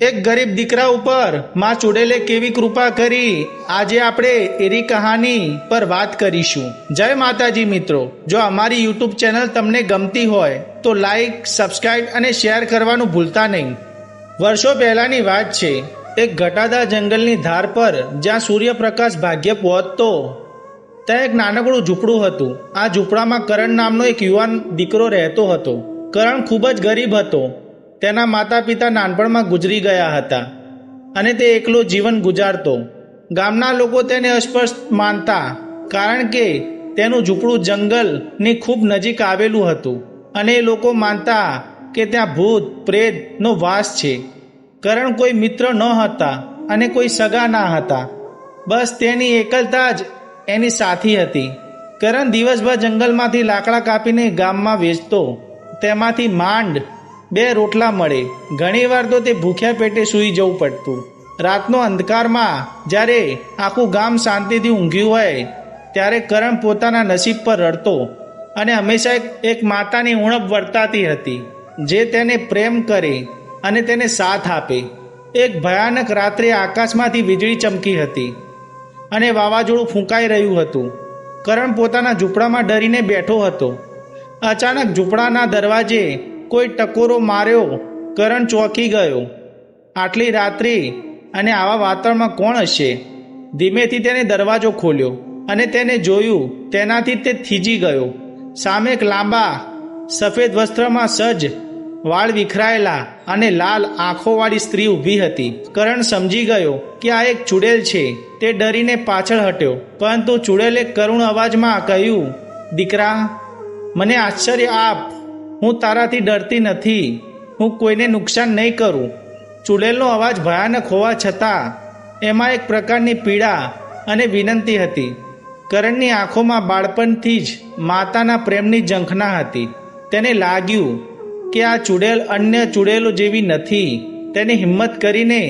એક ગરીબ દીકરા ઉપરમાં ચુડેલે કેવી કૃપા કરી, આજે આપણે એરી કહાની પર વાત કરીશું. જય માતાજી મિત્રો. જો અમારી યુટ્યુબ ચેનલ તમને ગમતી હોય, તો લાઈક સબસ્ક્રાઈબ અને શેર કરવાનું ભૂલતા નહીં. વર્ષો પહેલાની વાત છે, એક ઘટાદાર જંગલની ધાર પર જ્યાં સૂર્યપ્રકાશ ભાગ્ય પહોંચતો, ત્યાં એક નાનકડું ઝૂંપડું હતું. આ ઝૂંપડામાં કરણ નામનો એક યુવાન દીકરો રહેતો હતો. કરણ ખૂબ જ ગરીબ હતો. તેના માતા પિતા નાનપણમાં ગુજરી ગયા હતા અને તે એકલો જીવન ગુજારતો. ગામના લોકો તેને અસ્પષ્ટ માનતા, કારણ કે તેનું ઝૂંપડું જંગલની ખૂબ નજીક આવેલું હતું અને એ લોકો માનતા કે ત્યાં ભૂત, પ્રેતનો વાસ છે. કરણ કોઈ મિત્ર ન હતા અને કોઈ સગા ના હતા. બસ તેની એકલતા જ એની સાથી હતી. કરણ દિવસભર જંગલમાંથી લાકડા કાપીને ગામમાં વેચતો. તેમાંથી માંડ બે રોટલા મળે. ઘણીવાર તો તે ભૂખ્યા પેટે સૂઈ જવું પડતું. રાતનો અંધકારમાં જ્યારે આખું ગામ શાંતિથી ઊંઘ્યું હોય, ત્યારે કરણ પોતાના નસીબ પર રડતો અને હંમેશા એક માતાની ઉણપ વર્તાતી હતી, જે તેને પ્રેમ કરે અને તેને સાથ આપે. એક ભયાનક રાત્રે આકાશમાંથી વીજળી ચમકી હતી અને વાવાઝોડું ફૂંકાઈ રહ્યું હતું. કરણ પોતાના ઝૂંપડામાં ડરીને બેઠો હતો. અચાનક ઝૂંપડાના દરવાજે કોઈ ટકોરો માર્યો, કરણ ચોંકી ગયો. આટલી રાત્રિ અને આવા વાતાવરણમાં કોણ હશે? ધીમેથી તેને દરવાજો ખોલ્યો અને તેને જોયું, તેનાથી તે થીજી ગયો. સામે એક લાંબા, સફેદ વસ્ત્રમાં સજ્જ, વાળ વિખરાયેલા અને લાલ આંખોવાળી સ્ત્રી ઊભી હતી. કરણ સમજી ગયો કે આ એક ચુડેલ છે. તે ડરીને પાછળ હટ્યો, પરંતુ ચુડેલે કરુણ અવાજમાં કહ્યું, દીકરા, મને આશ્ચર્ય આપ. હું તારાથી ડરતી નથી. હું કોઈને નુકસાન નહીં કરું. ચૂડેલનો અવાજ ભયાનક હોવા છતાં, એમાં એક પ્રકારની પીડા અને વિનંતી હતી. કરણની આંખોમાં બાળપણથી જ માતાના પ્રેમની ઝંખના હતી. તેને લાગ્યું કે આ ચૂડેલ અન્ય ચૂડેલો જેવી નથી. તેને હિંમત કરીને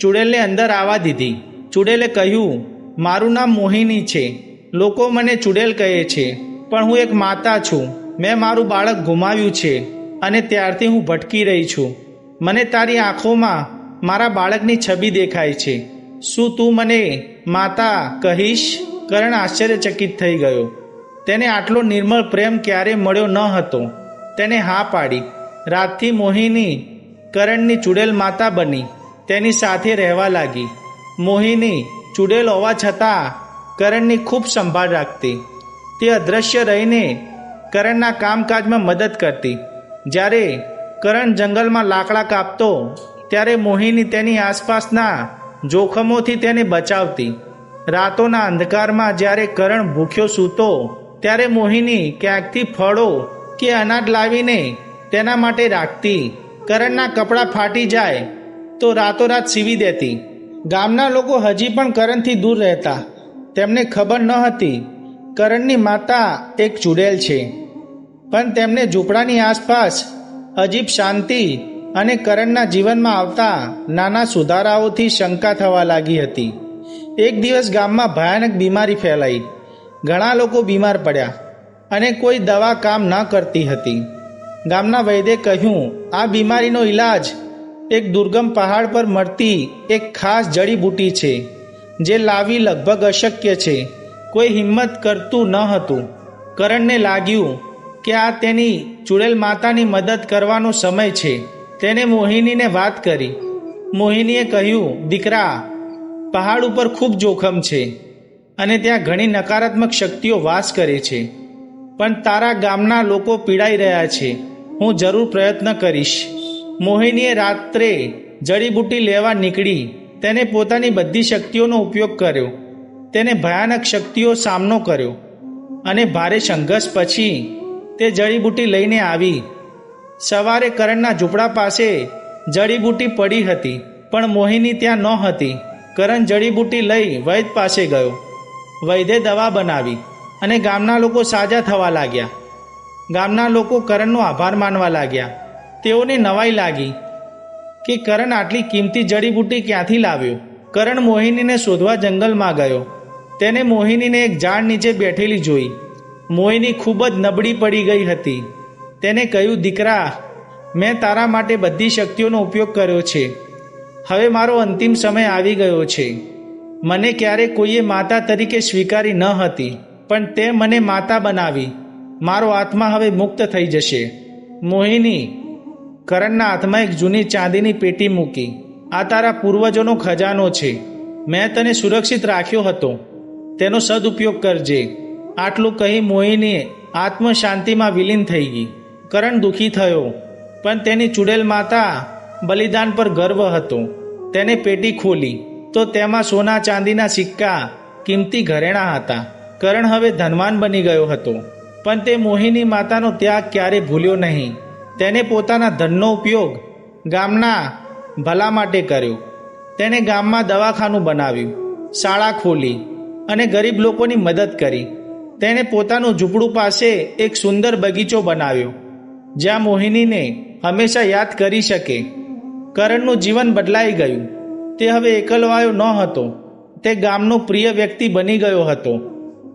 ચૂડેલને અંદર આવવા દીધી. ચૂડેલે કહ્યું, મારું નામ મોહિની છે. લોકો મને ચૂડેલ કહે છે, પણ હું એક માતા છું. મેં મારું બાળક ગુમાવ્યું છે અને ત્યારથી હું ભટકી રહી છું. મને તારી આંખોમાં મારા બાળકની છબી દેખાય છે. શું તું મને માતા કહીશ? કરણ આશ્ચર્યચકિત થઈ ગયો. તેને આટલો નિર્મળ પ્રેમ ક્યારે મળ્યો ન હતો. તેને હા પાડી. રાતથી મોહિની કરણની ચુડેલ માતા બની. તેની સાથે રહેવા લાગી. મોહિની ચુડેલ હોવા છતાં કરણની ખૂબ સંભાળ રાખતી. તે અદૃશ્ય રહીને કરણના કામકાજમાં મદદ કરતી. જ્યારે કરણ જંગલમાં લાકડા કાપતો, ત્યારે મોહિની તેની આસપાસના જોખમોથી તેને બચાવતી. રાતોના અંધકારમાં જ્યારે કરણ ભૂખ્યો સૂતો, ત્યારે મોહિની ક્યાંકથી ફળો કે અનાજ લાવીને તેના માટે રાખતી. કરણના કપડાં ફાટી જાય તો રાતોરાત સીવી દેતી. ગામના લોકો હજી પણ કરણથી દૂર રહેતા. તેમને ખબર ન હતી. કરણની માતા એક ચુડેલ છે. પણ તેમને ઝૂંપડાની આસપાસ અજીબ શાંતિ અને કરણના જીવનમાં આવતા નાના સુધારાઓથી શંકા થવા લાગી હતી. એક દિવસ ગામમાં ભયાનક બીમારી ફેલાઈ. ઘણા લોકો બીમાર પડ્યા અને કોઈ દવા કામ ન કરતી હતી. ગામના વૈદ્ય કહ્યું, આ બીમારીનો ઈલાજ એક દુર્ગમ પહાડ પર મળતી એક ખાસ જડીબૂટી છે, જે લાવી લગભગ અશક્ય છે. કોઈ હિંમત કરતું ન હતું. કરણને લાગ્યું કે આ તેની ચુડેલ માતાની મદદ કરવાનો સમય છે? તેને મોહિનીને વાત કરી. મોહિનીએ કહ્યું, દીકરા, પહાડ ઉપર ખૂબ જોખમ છે અને ત્યાં ઘણી નકારાત્મક શક્તિઓ વાસ કરે છે. પણ તારા ગામના લોકો પીડાઈ રહ્યા છે. હું જરૂર પ્રયત્ન કરીશ. મોહિનીએ રાત્રે જડીબુટી લેવા નીકળી. તેને પોતાની બધી શક્તિઓનો ઉપયોગ કર્યો. તેને ભયાનક શક્તિઓ સામનો કર્યો અને ભારે સંઘર્ષ પછી તે જડીબૂટી લઈને આવી. સવારે કરણના ઝૂંપડા પાસે જડીબૂટી પડી હતી, પણ મોહિની ત્યાં ન હતી. કરણ જડીબૂટી લઈ વૈદ પાસે ગયો. વૈદ્ય દવા બનાવી અને ગામના લોકો સાજા થવા લાગ્યા. ગામના લોકો કરણનો આભાર માનવા લાગ્યા. તેઓને નવાઈ લાગી કે કરણ આટલી કિંમતી જડીબૂટી ક્યાંથી લાવ્યો? કરણ મોહિનીને શોધવા જંગલમાં ગયો. તેને મોહિનીને એક ઝાડ નીચે બેઠેલી જોઈ. મોહિની ખૂબ જ નબળી પડી ગઈ હતી. તેને કહ્યું, દીકરા, મેં તારા માટે બધી શક્તિઓનો ઉપયોગ કર્યો છે. હવે મારો અંતિમ સમય આવી ગયો છે. મને ક્યારે કોઈએ માતા તરીકે સ્વીકારી ન હતી, પણ તે મને માતા બનાવી. મારો આત્મા હવે મુક્ત થઈ જશે. મોહિની કરણના હાથમાં એક જૂની ચાંદીની પેટી મૂકી, આ તારા પૂર્વજોનો ખજાનો છે. મેં તને સુરક્ષિત રાખ્યો હતો. તેનો સદુપયોગ કરજે. આટલું કહી મોહિની આત્મ શાંતિમાં વિલીન થઈ ગઈ. કરણ દુઃખી થયો, પણ તેની ચુડેલ માતા બલિદાન પર ગર્વ હતો. તેને પેટી ખોલી, તો તેમાં સોના ચાંદીના સિક્કા, કિંમતી ઘરેણાં હતા. કરણ હવે ધનવાન બની ગયો હતો, પણ તે મોહિની માતાનો ત્યાગ ક્યારે ભૂલ્યો નહીં. તેને પોતાના ધનનો ઉપયોગ ગામના ભલા માટે કર્યો. તેણે ગામમાં દવાખાનું બનાવ્યું, શાળા ખોલી અને ગરીબ લોકોની મદદ કરી. તેણે પોતાનું ઝૂંપડું પાસે એક સુંદર બગીચો બનાવ્યો, જ્યાં મોહિનીને હંમેશા યાદ કરી શકે. કરણનું જીવન બદલાઈ ગયું. તે હવે એકલવાયો ન હતો. તે ગામનો પ્રિય વ્યક્તિ બની ગયો હતો.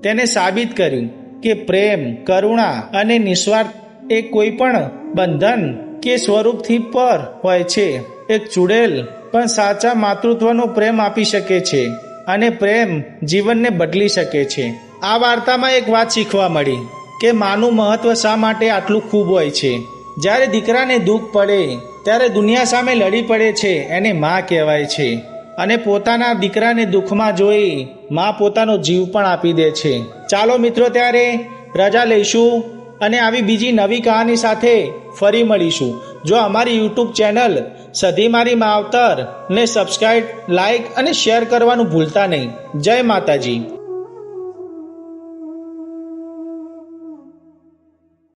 તેને સાબિત કર્યું કે પ્રેમ, કરુણા અને નિસ્વાર્થ એ કોઈ પણ બંધન કે સ્વરૂપથી પર હોય છે. એક ચૂડેલ પણ સાચા માતૃત્વનો પ્રેમ આપી શકે છે અને પ્રેમ જીવનને બદલી શકે છે. આ વાર્તામાં એક વાત શીખવા મળી કે માનું મહત્વ શા માટે આટલું ખૂબ હોય છે. જ્યારે દીકરાને દુઃખ પડે, ત્યારે દુનિયા સામે લડી પડે છે એને મા કહેવાય છે. અને પોતાના દીકરાને દુઃખમાં જોઈ, મા પોતાનો જીવ પણ આપી દે છે. ચાલો મિત્રો ત્યારે રજા લઈશું અને આવી બીજી નવી કહાની સાથે ફરી મળીશું. જો અમારી યુટ્યુબ ચેનલ સધી મારી માવતર ને સબસ્ક્રાઈબ લાઈક અને શેર કરવાનું ભૂલતા નહીં. જય માતાજી.